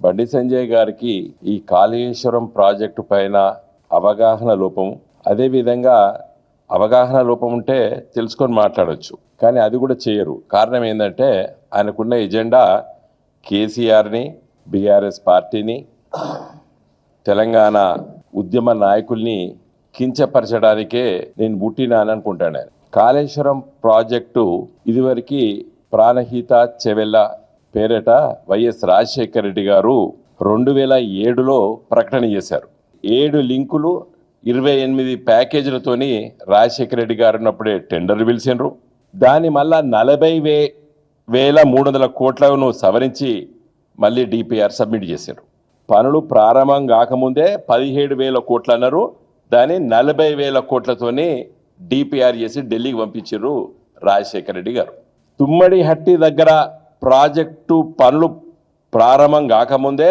బండి సంజయ్ గారికి ఈ కాళేశ్వరం ప్రాజెక్టు పైన అవగాహన లోపం. అదేవిధంగా అవగాహన లోపం ఉంటే తెలుసుకొని మాట్లాడవచ్చు కానీ అది కూడా చేయరు. కారణం ఏంటంటే ఆయనకున్న ఎజెండా కేసీఆర్ని బీఆర్ఎస్ పార్టీని తెలంగాణ ఉద్యమ నాయకుల్ని కించపరచడానికే నేను పుట్టినాను అనుకుంటాను. కాళేశ్వరం ప్రాజెక్టు ఇదివరకు ప్రాణహిత చెవెల్ల పేరట వైఎస్ రాజశేఖర రెడ్డి గారు రెండు వేల ఏడులో ప్రకటన చేశారు. ఏడు లింకులు ఇరవై ఎనిమిది ప్యాకేజీలతోని రాజశేఖర రెడ్డి గారు ఉన్నప్పుడే టెండర్ పిలిచినారు దాని మళ్ళా నలభై వే వేల మూడు వందల కోట్లను సవరించి మళ్ళీ డిపిఆర్ సబ్మిట్ చేశారు పనులు ప్రారంభం కాకముందే పదిహేడు వేల కోట్లు అన్నారు. దాన్ని నలభై వేల కోట్లతోని డిపిఆర్ చేసి ఢిల్లీకి పంపించారు రాజశేఖర రెడ్డి గారు. తుమ్మడి హట్టి దగ్గర ప్రాజెక్టు పనులు ప్రారంభం కాకముందే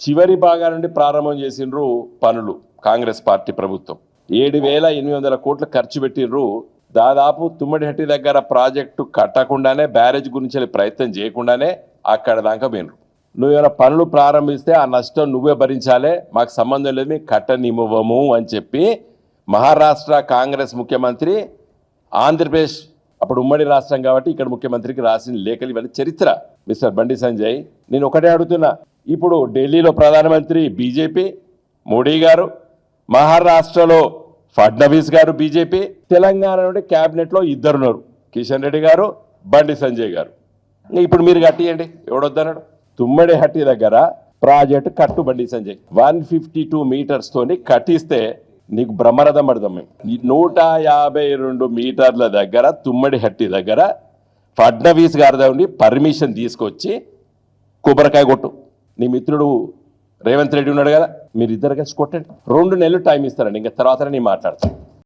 చివరి భాగా నుండి ప్రారంభం చేసిండ్రు పనులు కాంగ్రెస్ పార్టీ ప్రభుత్వం. ఏడు వేల ఎనిమిది వందల కోట్లు ఖర్చు పెట్టిండ్రు. దాదాపు తుమ్మడిహట్టి దగ్గర ప్రాజెక్టు కట్టకుండానే బ్యారేజ్ గురించి ప్రయత్నం చేయకుండానే అక్కడ దాకా పోయినరు నువ్వు ఏమైనా పనులు ప్రారంభిస్తే ఆ నష్టం నువ్వే భరించాలే మాకు సంబంధం లేదు మేము కట్టనివ్వము అని చెప్పి మహారాష్ట్ర కాంగ్రెస్ ముఖ్యమంత్రి ఆంధ్రప్రదేశ్ అప్పుడు ఉమ్మడి రాష్ట్రం కాబట్టి ఇక్కడ ముఖ్యమంత్రికి రాసిన లేఖలు ఇవన్నీ చరిత్ర. మిస్టర్ బండి సంజయ్ నేను ఒకటే అడుగుతున్నా. ఇప్పుడు ఢిల్లీలో ప్రధానమంత్రి బీజేపీ మోడీ గారు మహారాష్ట్రలో ఫడ్నవీస్ గారు బీజేపీ తెలంగాణ నుండి క్యాబినెట్లో ఇద్దరున్నారు. కిషన్ రెడ్డి గారు బండి సంజయ్ గారు. ఇప్పుడు మీరు కట్టియండి ఎవడొద్దన్నాడు? తుమ్మడి హట్టి దగ్గర ప్రాజెక్టు కట్టు బండి సంజయ్. వన్ ఫిఫ్టీ టూ మీటర్స్తోని కట్టిస్తే నీకు బ్రహ్మరథం పడదాం మేము. ఈ నూట యాభై రెండు మీటర్ల దగ్గర తుమ్మడి హట్టి దగ్గర ఫడ్నవీస్ గారి దగ్గర పర్మిషన్ తీసుకొచ్చి కొబ్బరికాయ కొట్టు. నీ మిత్రుడు రేవంత్ రెడ్డి ఉన్నాడు కదా మీరు ఇద్దరు కలిసి కొట్టండి. రెండు నెలలు టైం ఇస్తారండి ఇంకా తర్వాత నేను మాట్లాడతాను.